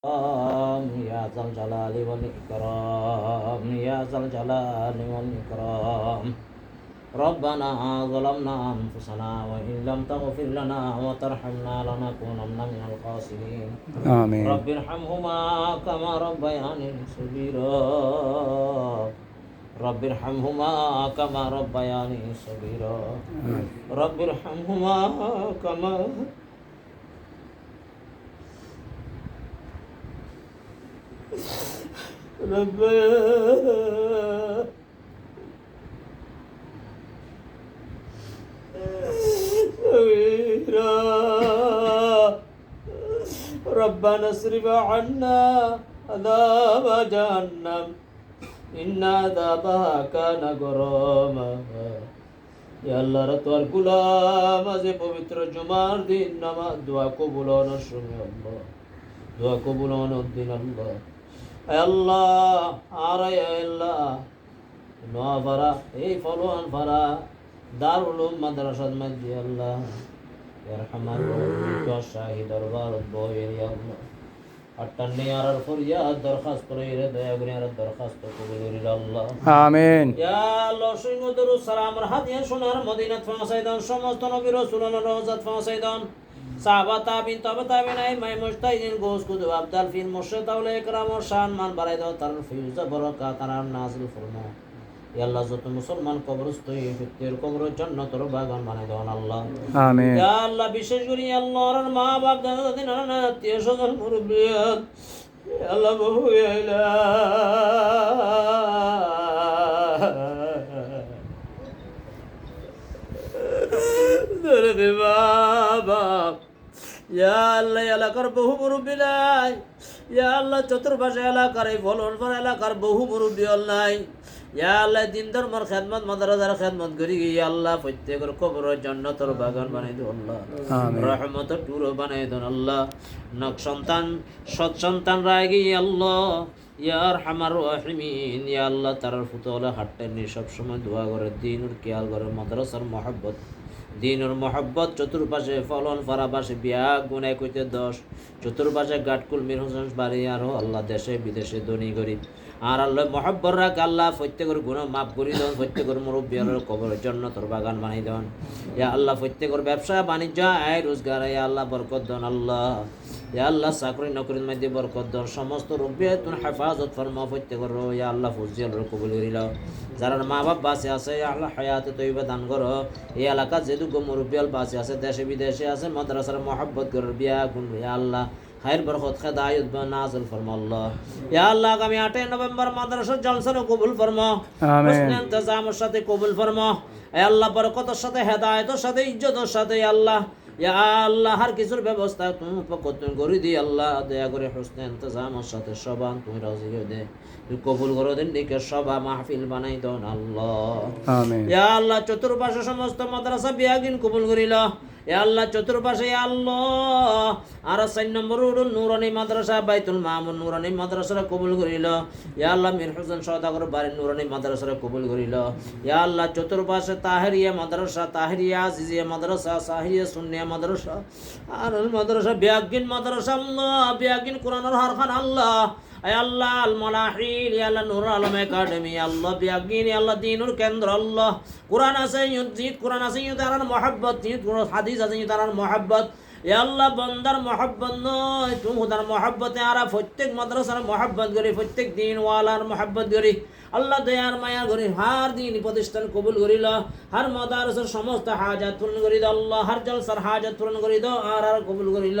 يا ذا الجلال والإكرام يا ذا الجلال والإكرام. ربنا ظلمنا أنفسنا وإن لم تغفر لنا وترحمنا لنكونن من الخاسرين. آمين. رب ارحمهما كما ربياني صغيرا. رب ارحمهما كما ربياني صغيرا. رب ارحمهما كما رب صغيرا ربنا اصرف عنا عذاب جهنم إن عذابها كان غراما ইয়া আল্লাহ রে তোর গুলাম আজে পবিত্র জুমার দিন নামাজ দোয়া কবুল হওয়ার সময় আল্লাহ দোয়া কবুল হওয়ার দিন আল্লাহ আয় আল্লাহ আর আল্লাহ নোয়াপাড়া এই ফলোয়ান পাড়া দারুল মাদ্রাসাত মাঝে আল্লাহ। এরহামান শাহী দরবার বইয়ের আল্লাহ। আট্টান্নি আর ফরিয়া দরখাস্ত রইরে দয়া করে আর দরখাস্ত কবুল করিল আল্লাহ। আমিন। ইয়া আল্লাহ সৈন্য সমস্ত নবী রাসূলুল্লাহ রওজাত ফাঁসাইদান। সাহাবা তাবিন মাই গোস কুদ আবদাল ফিন ইকরাম ও শান মান দাও তার ফিউজ বরকা নাজিল ফরমা। যত মুসলমান কবর জান্নাতের বাগান বানাই দাও আল্লাহ। আমিন। ইয়া আল্লাহ বিশেষ করে আল্লাহর মা বাপ দাদা দাদি নানা আত্মীয় স্বজন আল্লাহ বহু ইয়া আল্লাহ এলাকার বহু মুরব্বী নাই। ইয়া আল্লাহ চতুর্পাশে এলাকার এই ফলনফল এলাকার বহু মুরব্বী নাই ইয়া আল্লাহ দিন ধর্মর খেদমত মাদারাদার খেদমত করি ইয়া আল্লাহ প্রত্যেকের খবর জন্নতর বাগান বানাই দেন আল্লাহ। রহমত টুর বানাই দেন আল্লাহ। নক সন্তান সৎ সন্তান রাগি আল্লাহ। ইয়ার হামার রাহিমিন ইয়া আল্লাহ তার ফুতলা হাটটা নিয়ে সবসময় দোয়া করে দিনুর খেয়াল করে মাদ্রাসার মহাব্বত। দিনুর মহব্বত, চতুর্পাশে ফলন, ফারাবাসে বিয়া গুনায় কইতে দশ চতুর্পাশে গাটকুল, মির হোসেন বাড়ি, আরও আল্লাহ দেশে, বিদেশে ধনী গরিব। আর আল্লাহ মহব্বর রাখ আল্লাহ, প্রত্যেকের গুণ মাফ করি দেন, প্রত্যেকের মুরব্বী কবরের জন্য তোর বাগান বানিয়ে দেন। ইয়া আল্লাহ, প্রত্যেকের ব্যবসা বাণিজ্য, আয় রোজগার, ইয়া আল্লাহ বরকত দেন আল্লাহ। ইয়া আল্লাহ চাকরি নকরির মাধ্যমে বরকত দর সমস্ত রব্বিয়া তুন হেফাজত ফরমা ফৈতে করো ইয়া আল্লাহ ফুজিয়াল কবুল করি যারা মা বাপ বাসে আছে ইয়া আল্লাহ হায়াতে তৈবা দান করো। এই এলাকা যেহেতু যেটুকু রুবিয়াল বাসে আছে দেশে বিদেশে আছে মাদ্রাসার মহাব্বত করো বিয়া গুণ। ইয়া আল্লাহ হায়ের বরকত খেদায়ত বা নাজল ফরমা আল্লাহ। ইয়া আল্লাহ আগামী আটই নভেম্বর মাদ্রাসার জলসার কবুল ফরমা আমিন। ইন্তজামের সাথে কবুল ফরমা এ আল্লাহ বরকতের সাথে হেদায়েতের সাথে ইজ্জতের সাথে আল্লাহ। আল্লাহর কিছুর ব্যবস্থা তুমি তুমি করে দিই আল্লাহ দয়া করে হোসনে ইন্তজামের সাথে সবান তুমি রাজি হয়ে দে। তুমি কবুল করো দিন দিকে সবা মাহফিল বানাই দন আল্লাহ। ইয়া আল্লাহ চতুর্পাশে সমস্ত মাদ্রাসা বিয়াগিন কবুল করিল। ইয়া আল্লাহ চতুর্পাশে আল্লাহ। আর চার নম্বর নুরানি মাদ্রাসা, বাইতুল মামুন নুরানি মাদ্রাসারা কবুল করিল। ইয়া আল্লাহ মির হোসেন সদাগর বাড়ির নুরানি মাদ্রাসারা কবুল করিল। ইয়া আল্লাহ চতুর্পাশে তাহেরিয়া মাদ্রাসা, তাহেরিয়া আজিজিয়া মাদ্রাসা সাহিয়া সুন্নিয়া মাদ্রাসা। আর মাদ্রাসা বিয়াগিন মাদ্রাসা, আল্লাহ বিয়াগিন কোরআনের হারখান আল্লাহ। আল্লাহ আল মালাহিল ইয়া আল্লাহ নূর আলম একাডেমি, আল্লাহ বিয়াগিন আল্লাহ দিনুর কেন্দ্র, আল্লাহ কোরআন আছে ইউজিদ কোরআন আছে তারার মহব্বত ইউদ হাদিস আছে তারার মহব্বত। আল্লাহ বন্দার মহব্বত নয় তুমি হুদার মহব্বতে আরা প্রত্যেক মাদ্রাসার মহব্বত করি, প্রত্যেক দিন ওয়ালার মহব্বত করি। আল্লাহ দয়ার মায়া করি, হার দিন প্রতিষ্ঠান কবুল করিল হার মাদারসের সমস্ত হাজাত পূরণ করি দাও আল্লাহ হার জলসার হাজাত পূরণ করি দাও আর আর কবুল করিল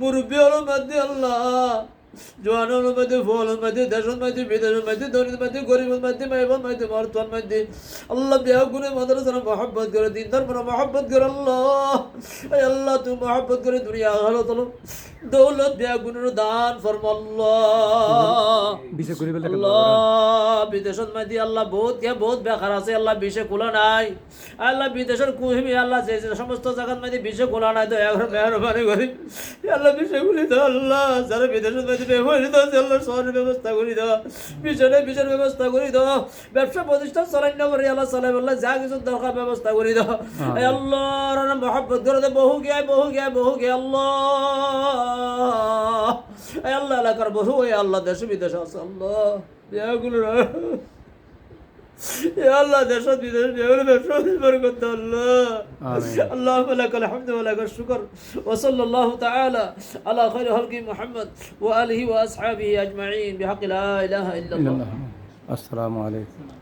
মুরব্বী মধ্যে আল্লাহ। জোয়ানোর মধ্যে ফলের মধ্যে দেশের মধ্যে বিদেশের মধ্যে ধনীর মধ্যে গরিবের মধ্যে মাইব মধ্যে মর্তার মধ্যে আল্লাহ বিয়া গুনে মাদ্রাসার মহব্বত করে দিন ধর্মের মহব্বত করে আল্লাহ। আল্লাহ তুমি মহব্বত করে দুনিয়া হলো। তোলো দৌলত বিয়া গুনের দান ফরম আল্লাহ বিশে করে ফেলে আল্লাহ আল্লাহ বহুত কে বহুত বেকার আছে আল্লাহ বিষে খোলা নাই। আল্লাহ বিদেশের কুহিমি আল্লাহ যে সমস্ত জায়গার মধ্যে বিষে খোলা নাই তো এখন মেহরবানি করি। আল্লাহ বিষে খুলি দাও আল্লাহ যারা বিদেশের মধ্যে ব্যবহারিত আছে আল্লাহ শহরের ব্যবস্থা করি দাও বিছানে বিছের ব্যবস্থা করি দাও ব্যবসা প্রতিষ্ঠান চালাই না করি আল্লাহ চালাই আল্লাহ যা কিছু দরকার ব্যবস্থা করি দাও এই আল্লাহর মহব্বত করে দে বহু গে বহু গে বহু গে আল্লাহ। এই আল্লাহ এলাকার বহু এই আল্লাহ দেশ বিদেশে আছে আল্লাহ বিয়াগুলো يا الله ده شد ده يا ولد شد بركة الله آمين. اللهم لك الحمد ولك الشكر وصلى الله تعالى على خير خلق محمد وآله وأصحابه أجمعين بحق لا إله إلا الله আসসালামু আলাইকুম